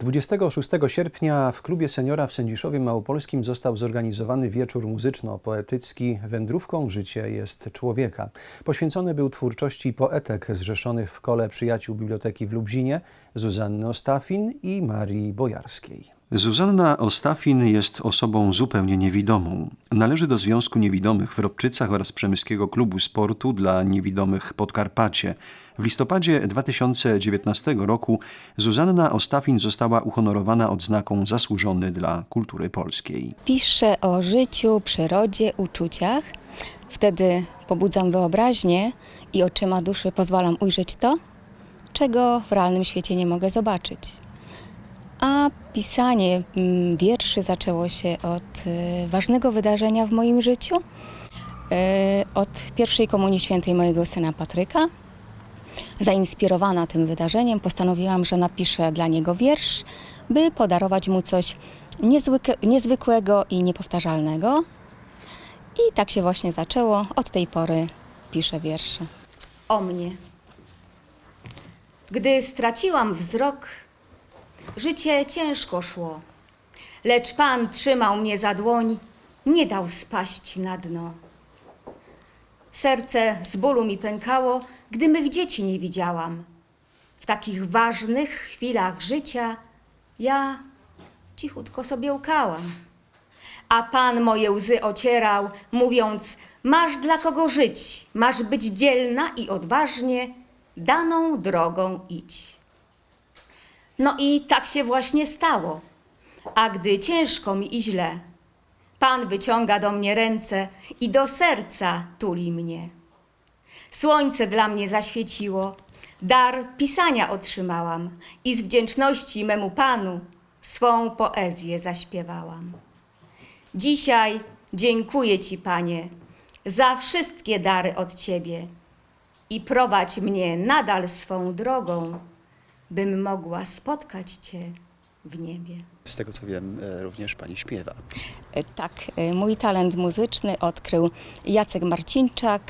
26 sierpnia w klubie seniora w Sędziszowie Małopolskim został zorganizowany wieczór muzyczno-poetycki Wędrówką życie jest człowieka. Poświęcony był twórczości poetek zrzeszonych w kole przyjaciół Biblioteki w Lublinie Zuzanny Ostafin i Marii Bojarskiej. Zuzanna Ostafin jest osobą zupełnie niewidomą. Należy do Związku Niewidomych w Robczycach oraz Przemyskiego Klubu Sportu dla Niewidomych Podkarpacie. W listopadzie 2019 roku Zuzanna Ostafin została uhonorowana odznaką Zasłużony dla Kultury Polskiej. Piszę o życiu, przyrodzie, uczuciach. Wtedy pobudzam wyobraźnię i oczyma duszy pozwalam ujrzeć to, czego w realnym świecie nie mogę zobaczyć. A pisanie mm, wierszy zaczęło się od y, ważnego wydarzenia w moim życiu, y, od pierwszej komunii świętej mojego syna Patryka. Zainspirowana tym wydarzeniem, postanowiłam, że napiszę dla niego wiersz, by podarować mu coś niezwyk- niezwykłego i niepowtarzalnego. I tak się właśnie zaczęło. Od tej pory piszę wiersze. o mnie. Gdy straciłam wzrok, życie ciężko szło, lecz Pan trzymał mnie za dłoń, nie dał spaść na dno. Serce z bólu mi pękało, gdy mych dzieci nie widziałam. W takich ważnych chwilach życia ja cichutko sobie łkałam. A Pan moje łzy ocierał, mówiąc: Masz dla kogo żyć, masz być dzielna i odważnie, daną drogą idź. No i tak się właśnie stało. A gdy ciężko mi i źle, Pan wyciąga do mnie ręce i do serca tuli mnie. Słońce dla mnie zaświeciło, dar pisania otrzymałam i z wdzięczności memu Panu swą poezję zaśpiewałam. Dzisiaj dziękuję Ci, Panie, za wszystkie dary od Ciebie i prowadź mnie nadal swą drogą, bym mogła spotkać Cię w niebie. Z tego co wiem, e, również pani śpiewa. E, Tak, e, mój talent muzyczny odkrył Jacek Marcinczak,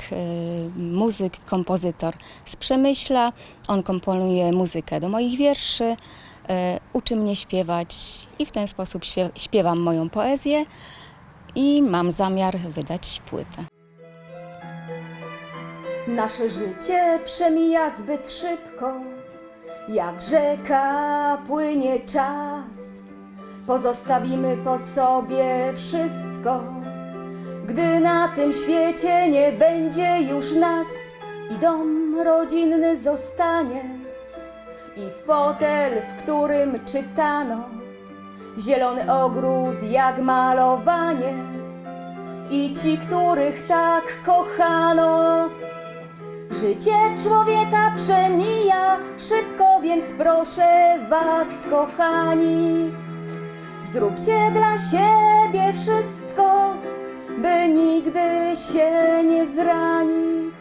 muzyk, kompozytor z Przemyśla. On komponuje muzykę do moich wierszy, uczy mnie śpiewać i w ten sposób śpiew- śpiewam moją poezję i mam zamiar wydać płytę. Nasze życie przemija zbyt szybko, jak rzeka płynie czas. Pozostawimy po sobie wszystko, gdy na tym świecie nie będzie już nas i dom rodzinny zostanie i fotel, w którym czytano, zielony ogród jak malowanie i ci, których tak kochano. Życie człowieka przemija szybko, więc proszę Was, kochani, zróbcie dla siebie wszystko, by nigdy się nie zranić.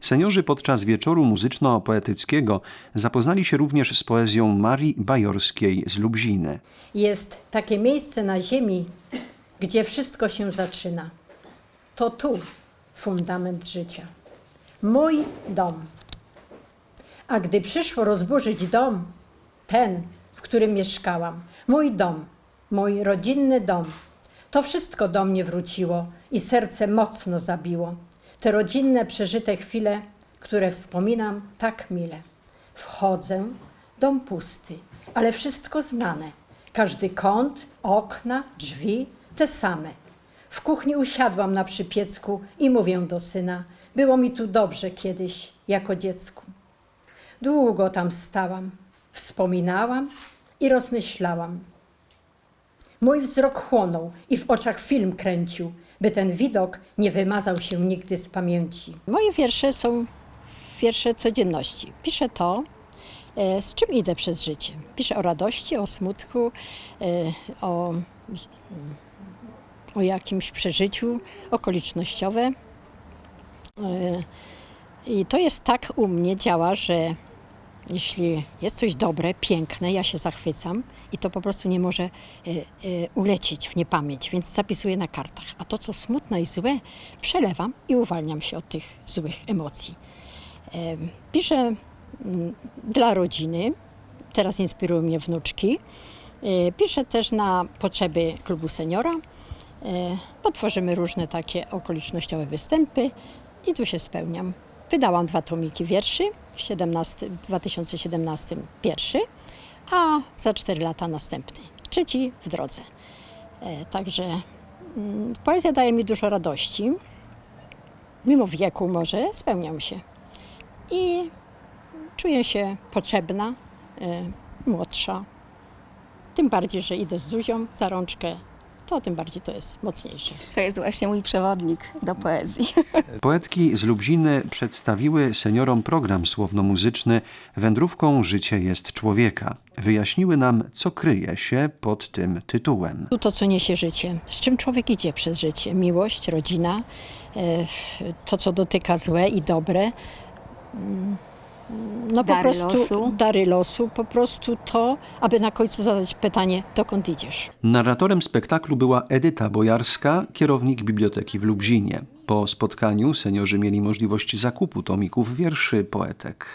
Seniorzy podczas wieczoru muzyczno-poetyckiego zapoznali się również z poezją Marii Bajorskiej z Lubziny. Jest takie miejsce na ziemi, gdzie wszystko się zaczyna. To tu fundament życia. Mój dom. A gdy przyszło rozburzyć dom, ten, w którym mieszkałam, mój dom, mój rodzinny dom, to wszystko do mnie wróciło i serce mocno zabiło. Te rodzinne, przeżyte chwile, które wspominam tak mile. Wchodzę, dom pusty, ale wszystko znane. Każdy kąt, okna, drzwi te same. W kuchni usiadłam na przypiecku i mówię do syna: Było mi tu dobrze kiedyś, jako dziecku. Długo tam stałam, wspominałam i rozmyślałam. Mój wzrok chłonął i w oczach film kręcił, by ten widok nie wymazał się nigdy z pamięci. Moje wiersze są wiersze codzienności. Piszę to, e, z czym idę przez życie. Piszę o radości, o smutku, e, o, o jakimś przeżyciu okolicznościowe. E, I to jest tak u mnie działa, że jeśli jest coś dobre, piękne, ja się zachwycam i to po prostu nie może e, e, ulecieć w niepamięć, więc zapisuję na kartach. A to, co smutne i złe, przelewam i uwalniam się od tych złych emocji. Em, Piszę dla rodziny, teraz inspirują mnie wnuczki. Piszę też na potrzeby klubu seniora. Potworzymy różne takie okolicznościowe występy i tu się spełniam. Wydałam dwa tomiki wierszy, w 17, w 2017 pierwszy, a za 4 lata następny, trzeci w drodze. E, Także mm, poezja daje mi dużo radości. Mimo wieku może spełniam się. I czuję się potrzebna, e, młodsza. Tym bardziej, że idę z Zuzią za rączkę, to tym bardziej to jest mocniejsze. To jest właśnie mój przewodnik do poezji. Poetki z Lubziny przedstawiły seniorom program słowno-muzyczny Wędrówką życie jest człowieka. Wyjaśniły nam, co kryje się pod tym tytułem. Tu to, co niesie życie, z czym człowiek idzie przez życie. Miłość, rodzina, e, to, co dotyka złe i dobre. No po Dary prostu losu. dary losu, po prostu to, aby na końcu zadać pytanie, dokąd idziesz. Narratorem spektaklu była Edyta Bojarska, kierownik biblioteki w Lublinie. Po spotkaniu seniorzy mieli możliwość zakupu tomików wierszy poetek.